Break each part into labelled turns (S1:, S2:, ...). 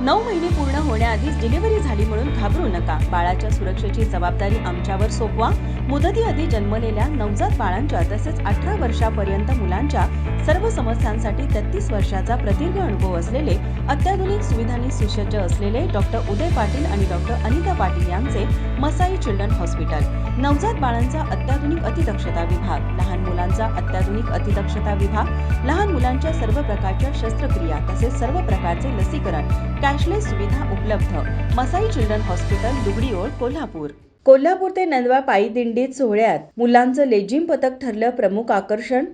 S1: नऊ महिने पूर्ण होण्याआधीच डिलिव्हरी झाली म्हणून घाबरू नका. बाळाच्या सुरक्षेची जबाबदारी आमच्यावर सोपवा. मुदतीआधी जन्मलेल्या नवजात बाळांच्या तसेच अठरा वर्षापर्यंत मुलांच्या सर्व समस्यांसाठी तेहतीस वर्षाचा प्रदीर्घ अनुभव असलेले अत्याधुनिक सुविधांनी सुसज्ज असलेले डॉक्टर उदय पाटील आणि डॉक्टर अनिता पाटील यांचे मसाई चिल्ड्रन हॉस्पिटल नवजात बाळांचा अत्याधुनिक अतिदक्षता विभाग लहान मुलांचा अत्याधुनिक अतिदक्षता विभाग लहान मुलांच्या सर्व प्रकारच्या शस्त्रक्रिया तसेच सर्व प्रकारचे लसीकरण कॅशलेस सुविधा उपलब्ध. मसाई चिल्ड्रन हॉस्पिटल दुगडीओळ कोल्हापूर. कोल्हापूर ते नंदवा पायी दिंडीत सोहळ्यात मुलांचं लेझिम पथक ठरलं प्रमुख आकर्षण.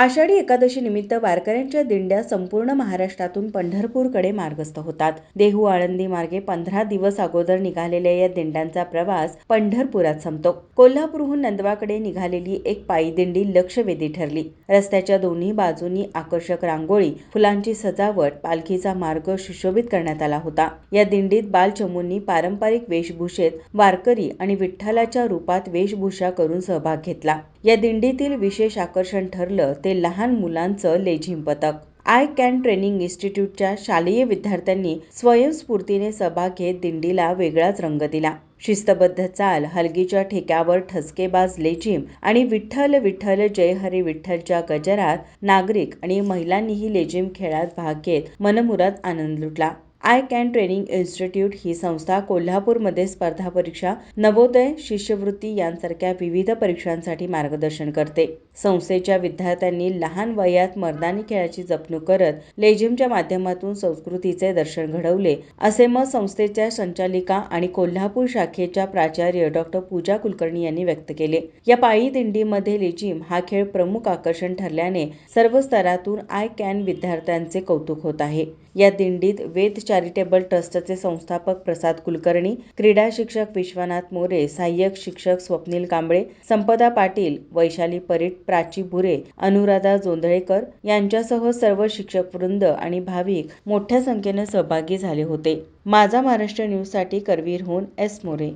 S1: आषाढी एकादशी निमित्त वारकऱ्यांच्या दिंड्या संपूर्ण महाराष्ट्रातून पंढरपूरकडे मार्गस्थ होतात. देहू आळंदी मार्गे पंधरा दिवस अगोदर निघालेल्या या दिंड्यांचा प्रवास पंढरपुरात संपतो. कोल्हापूरहून नंदवाकडे निघालेली एक पायी दिंडी लक्षवेधी ठरली. रस्त्याच्या दोन्ही बाजूनी आकर्षक रांगोळी फुलांची सजावट पालखीचा मार्ग सुशोभित करण्यात आला होता. या दिंडीत बालचमूंनी पारंपरिक वेशभूषेत वारकरी आणि विठ्ठलाच्या रूपात वेशभूषा करून सहभाग घेतला. या दिंडीतील विशेष आकर्षण ठरलं ते लहान मुलांचं लेझिम पथक. आय कॅन ट्रेनिंग इन्स्टिट्यूटच्या शालेय विद्यार्थ्यांनी स्वयंस्फूर्तीने सहभाग घेत दिंडीला वेगळाच रंग दिला. शिस्तबद्ध चाल हलगीच्या ठेक्यावर ठसकेबाज लेझिम आणि विठ्ठल विठ्ठल जय हरी विठ्ठलच्या गजरात नागरिक आणि महिलांनीही लेझिम खेळात भाग घेत मनमुराद आनंद लुटला. आय कॅन ट्रेनिंग इन्स्टिट्यूट ही संस्था कोल्हापूरमध्ये स्पर्धा परीक्षा नवोदय शिष्यवृत्ती यांसारख्या विविध परीक्षांसाठी मार्गदर्शन करते. संस्थेच्या विद्यार्थ्यांनी लहान वयात मर्दानी खेळाची जपणूक करत लेझिमच्या माध्यमातून संस्कृतीचे दर्शन घडवले असे मत संस्थेच्या संचालिका आणि कोल्हापूर शाखेच्या प्राचार्य डॉक्टर पूजा कुलकर्णी यांनी व्यक्त केले. या पायी दिंडीमध्ये लेझिम हा खेळ प्रमुख आकर्षण ठरल्याने सर्व स्तरातून आय कॅन विद्यार्थ्यांचे कौतुक होत आहे. या दिंडीत वेद चॅरिटेबल ट्रस्टचे संस्थापक प्रसाद कुलकर्णी क्रीडा शिक्षक विश्वनाथ मोरे सहाय्यक शिक्षक स्वप्नील कांबळे संपदा पाटील वैशाली परीट प्राची भुरे अनुराधा जोंधळेकर यांच्यासह सर्व शिक्षक वृंद आणि भाविक मोठ्या संख्येने सहभागी झाले होते. माझा महाराष्ट्र न्यूजसाठी करवीरहून एस मोरे.